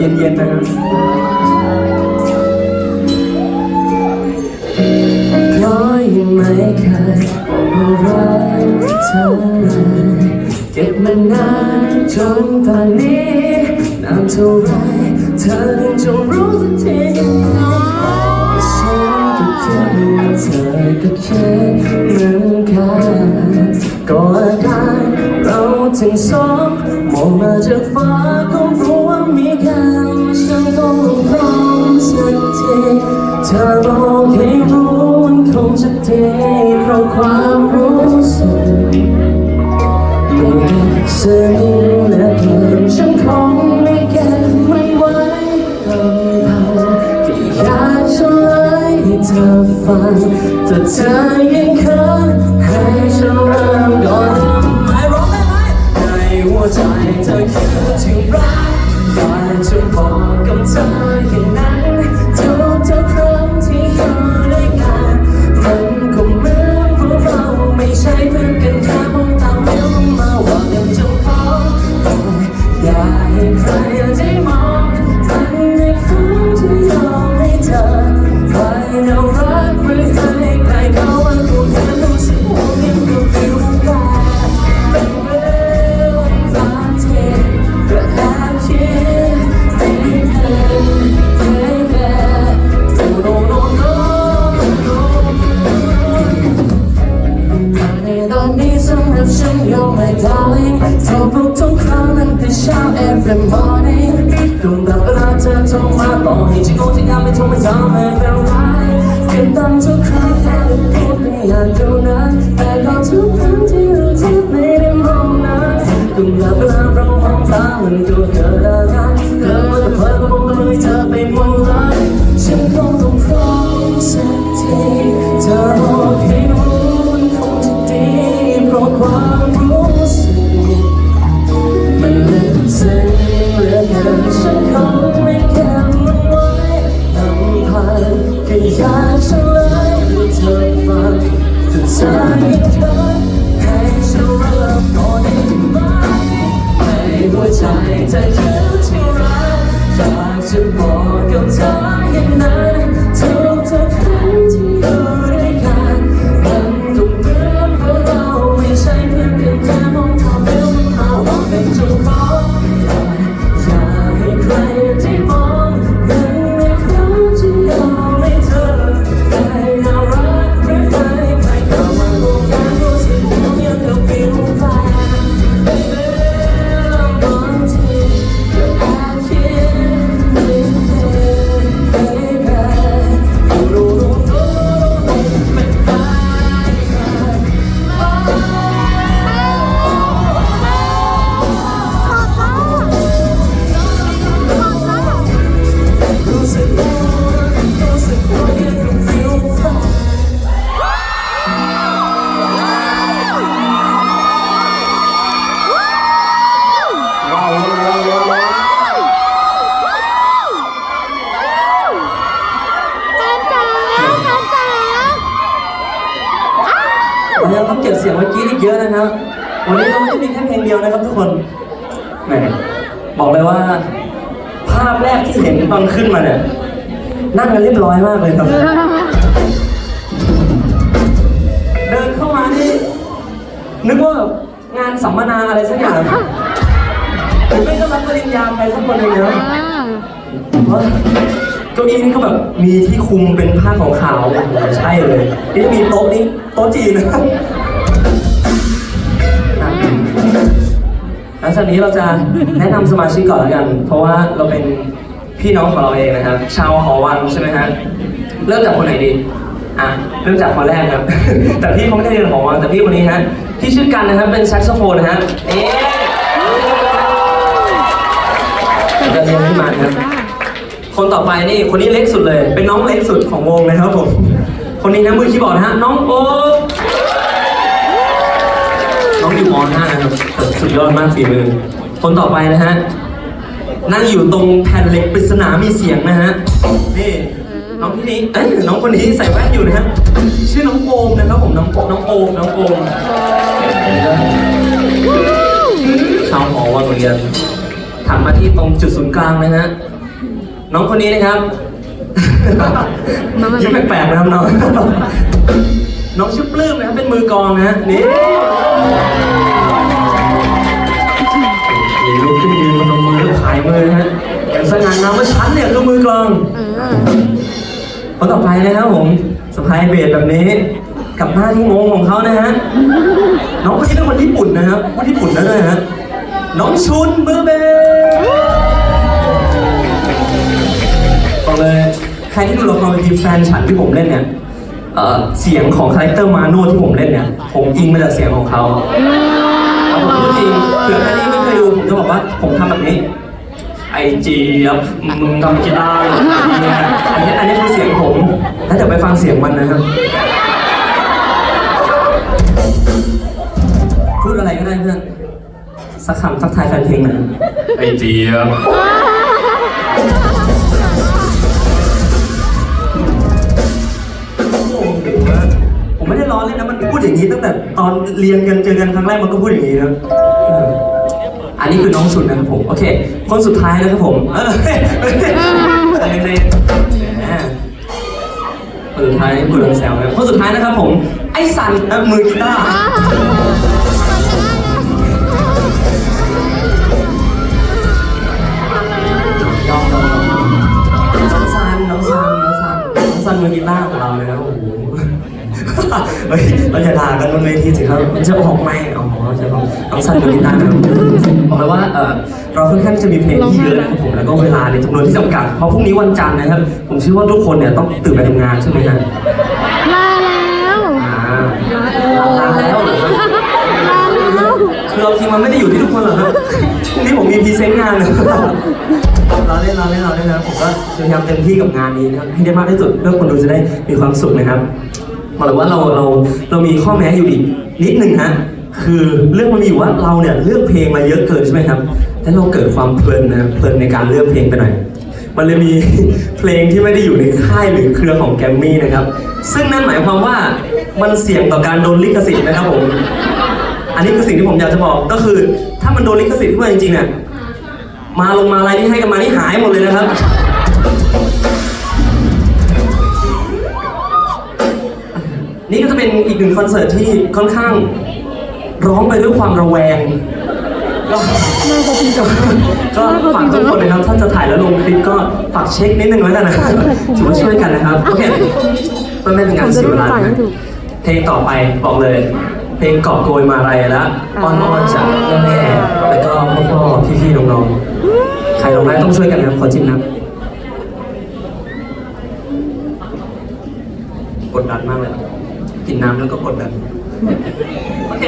เย็นๆนะครับเพราะยังไม่เคยบอกว่ารักเธอเลยเก็บมานานจนตอนนี้นานเท่าไรเธอยังจะรู้สักทีฉันก็คิดว่าเธอก็คิดเหมือนกันก็อาการเราทั้งสองมองมาจากฟ้าก็รู้ มีกันฉันต้องพร้อมสักทีเธอบอกให้รู้มันคงจะดีเพราะความรู้สึกมันซึ้งเหลือเกินฉันคงไม่เก็บมันไว้ลำพังแค่อยากจะเล่าให้เธอฟังแต่เธอยังเขิน ที่ยังไม่ทำไม่เป็นไรเก็บตังทุกครั้งแค่พูดไม่อยากดูนะแต่ตอนทุกครั้งที่เราเที่ไม่ได้มองนะดูแบบเวลาเรามองตามันก็เกิด ให้หัวใจเธอที่รักอยากจะบอกกับเธออย่างนั้น เมื่อกี้อีกเยอะนะครับ วันนี้เราไม่ได้มีแค่เพลงเดียวนะครับทุกคนแหมบอกเลยว่า ภาพแรกที่เห็นตอนขึ้นมาเนี่ยนั่งกันเรียบร้อยมากเลยครับ เดินเข้ามานี่นึกว่างานสัมมนาอะไรสักอย่างผมไม่ก็รับปริญญาใครสักคนหนึ่งนะว่าเก้าอี้นี่ก็แบบมีที่คุมเป็นผ้าขาวๆโอ้โหใช่เลยนี่มีโต๊ะนี้โต๊ะจีนนะครับอะ หลังจากนี้เราจะแนะนำสมาชิกก่อนแล้วกัน เพราะว่าเราเป็นพี่น้องของเราเองนะครับ ชาวหอวังใช่ไหมฮะเริ่มจากคนไหนดีอะเริ่มจากคนแรกครับ แต่พี่เขาไม่ได้เรียนหอวังแต่พี่คนนี้ฮะพี่ชื่อกันนะครับเป็นแซกโซโฟนนะฮะเอ๊ะจะเรียนขึ้มาครับ คนต่อไปนี่คนนี้เล็กสุดเลย เป็นน้องเล็กสุดของวงเลยครับผม คนนี้นะมือคีย์บอร์ดฮะน้องโอ๊ค น้องอยู่ม .5 นะครับแต่สุดยอดมากฝีมือ คนต่อไปนะฮะ นั่งอยู่ตรงแผ่นเหล็กปริศนามีเสียงนะฮะ นี่น้องที่นี้เอ้ยน้องคนนี้ใส่แว่นอยู่นะฮะ ชื่อน้องโอมนะครับผมน้องโอมน้องโอมน้องโอมชาวหอวังเหมือนกันทหันมาที่ตรงจุดศูนย์กลางนะฮะ น้องคนนี้นะครับยิ้มแปลกๆนะครับน้อง น้องชื่อปลื้มนะครับเป็นมือกลองนะฮะนี่นี่ลุกขึ้นยืนบนมือแล้วขายมือนะฮะอย่างสง่างามว่าฉันเนี่ยคือมือกลองคนต่อไปนะครับผมสะพายเบสแบบนี้ กับหน้าที่งงของเขานะฮะน้องคนนี้เป็นคนญี่ปุ่นนะครับคนญี่ปุ่นนะด้วยฮะน้องชุนมือเบสบอกเลยใครที่ดูละครเวทีแฟนฉันที่ผมเล่นเนี่ย อ่อเสียงของคาแรคเตอร์มาโน่ที่ผมเล่นเนี่ย ผมอิงมาจากเสียงของเขาเอาผมพูดจริงเผื่อใครที่ไม่เคยดูผมจะบอกว่าผมทำแบบนี้ ไอจีครับมึงทำกีฬาร์เหรอเนี่ยอันนี้อันนี้คือเสียงผมแล้วเดี๋ยวไปฟังเสียงมันนะครับพูดอะไรก็ได้เพื่อนสักคำสักทายแฟนเพลงหน่อยไอจีครับ ล้อเล่นนะมันพูดอย่างนี้ตั้งแต่ตอนเรียนกันเจอกันครั้งแรกมันก็พูดอย่างนี้นะเอออันนี้คือน้องชุนนะครับผมโอเค คนสุดท้ายนะครับผมเออเฮ้ยคนสุดท้ายคุณลองแซวนะคนสุดท้ายนะครับผม ไอ้สันนะมือกีตาร์ยอมยอมน้องซันน้องซันน้องซันน้องซันมือกีตาร์ของเราเลยนะโอ้โห เฮ้ยเราอย่าด่ากันบนเวทีสิครับมันจะออกไม่อ๋อใช่ครับน้องซันมือกีตาร์นะครับบอกเลยว่าเออเราค่อนข้างที่จะมีเพลงที่เยอะนะครับผมแล้วก็เวลาในจำนวนที่จำกัดเพราะพรุ่งนี้วันจันทร์นะครับ ผมเชื่อว่าทุกคนเนี่ยต้องตื่นไปทำงานใช่ไหมฮะลาแล้วอ่าลาแล้วเหรอครับลาแล้วคือเราทีมมันไม่ได้อยู่ที่ทุกคนหรอกครับพรุ่งนี้ผมมีพรีเซนต์งานเลยเราเล่นเราเล่นเราเล่นนะผมก็จะพยายามเต็มที่กับงานนี้นะครับให้ได้มากที่สุดเพื่อคนดูจะได้มีความสุขนะครับ บอกเลยว่าเราเราเรามีข้อแม้อยู่อีกนิดนึงฮะคือเรื่องมันมีอยู่ว่าเราเนี่ยเลือกเพลงมาเยอะเกินใช่ไหมครับแล้วเราเกิดความเพลินนะเพลินในการเลือกเพลงไปหน่อยมันเลยมีเพลงที่ไม่ได้อยู่ในค่ายหรือเครือของแกรมมี่นะครับ ซึ่งนั่นหมายความว่ามันเสี่ยงต่อการโดนลิขสิทธิ์นะครับผม อันนี้คือสิ่งที่ผมอยากจะบอกก็คือ ถ้ามันโดนลิขสิทธิ์ขึ้นมาจริงๆเนี่ยมาลงมาอะไรที่ให้กันมานี่หายหมดเลยนะครับ นี่ก็จะเป็นอีกหนึ่งคอนเสิร์ตที่ค่อนข้างร้องไปด้วยความระแวงก็ก็ฝากทุกคนนะครับถ้าจะถ่ายแล้วลงคลิปก็ฝากเช็คนิดนึงแล้วกันนะครับถือว่าช่วยกันนะครับโอเคเพื่อไม่เป็นการเสียเวลานะเพลงต่อไปบอกเลย เพลงเกาะโกยมาอะไรแล้วอ้อนอ้อนจากแม่ๆแล้วก็พ่อๆพี่ๆน้องๆใครลงได้ต้องช่วยกันนะครับขอจิ้มน้ำกดดันมากเลย กินน้ำแล้วก็กดดันโอเค